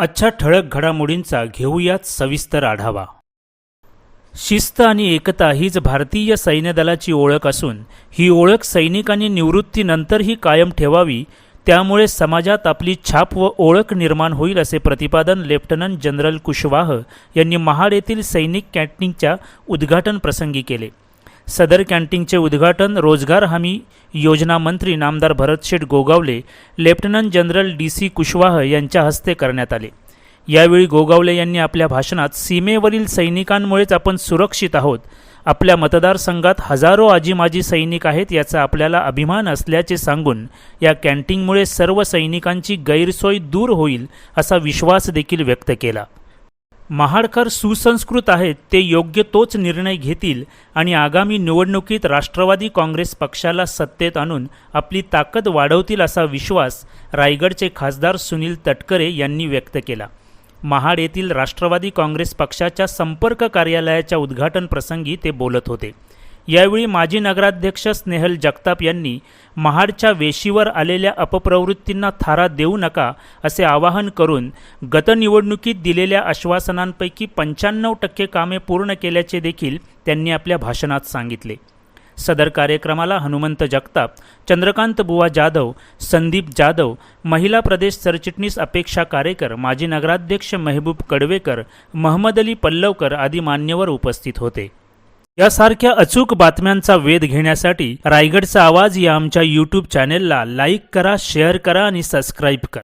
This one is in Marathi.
आजच्या ठळक घडामोडींचा घेऊयात सविस्तर आढावा. शिस्त आणि एकता हीच भारतीय सैन्यदलाची ओळख असून ही ओळख सैनिकांनी निवृत्तीनंतरही कायम ठेवावी त्यामुळे समाजात आपली छाप व ओळख निर्माण होईल असे प्रतिपादन लेफ्टनंट जनरल कुशवाह यांनी महाड येथील सैनिक कॅन्टीनच्या उद्घाटन प्रसंगी केले. सदर कॅन्टीनचे उद्घाटन रोजगार हमी योजना मंत्री नामदार Bharatsheth Gogawale lieutenant general D C Kushwah यांच्या हस्ते करण्यात आले. यावेळी गोगावले यांनी आपल्या भाषणात सीमेवरील सैनिकांमुळेच आपण सुरक्षित आहोत. आपल्या मतदारसंघात हजारो आजी माजी सैनिक आहेत याचा आपल्याला अभिमान असल्याचे सांगून या कॅन्टीनमुळे सर्व सैनिकांची गैरसोय दूर होईल असा विश्वास देखील व्यक्त केला. महाडकर सुसंस्कृत आहेत ते योग्य तोच निर्णय घेतील आणि आगामी निवडणुकीत राष्ट्रवादी काँग्रेस पक्षाला सत्तेत आणून आपली ताकद वाढवतील असा विश्वास रायगडचे खासदार सुनील तटकरे यांनी व्यक्त केला. महाड येथील राष्ट्रवादी काँग्रेस पक्षाच्या संपर्क कार्यालयाच्या उद्घाटन प्रसंगी ते बोलत होते. यावेळी माजी नगराध्यक्ष स्नेहल जगताप यांनी महाडच्या वेशीवर आलेल्या अपप्रवृत्तींना थारा देऊ नका असे आवाहन करून गतनिवडणुकीत दिलेल्या आश्वासनांपैकी पंच्याण्णव टक्के कामे पूर्ण केल्याचे देखील त्यांनी आपल्या भाषणात सांगितले. सदर कार्यक्रमाला हनुमंत जगताप चंद्रकांत बुवा जाधव संदीप जाधव महिला प्रदेश सरचिटणीस अपेक्षा कारेकर माजी नगराध्यक्ष मेहबूब कडवेकर महमद अली पल्लवकर आदी मान्यवर उपस्थित होते. यासारख्या अचूक बातम्यांचा वेध घेण्यासाठी रायगडचा आवाज या आमच्या यूट्यूब चॅनेलला लाईक करा शेअर करा आणि सबस्क्राईब करा.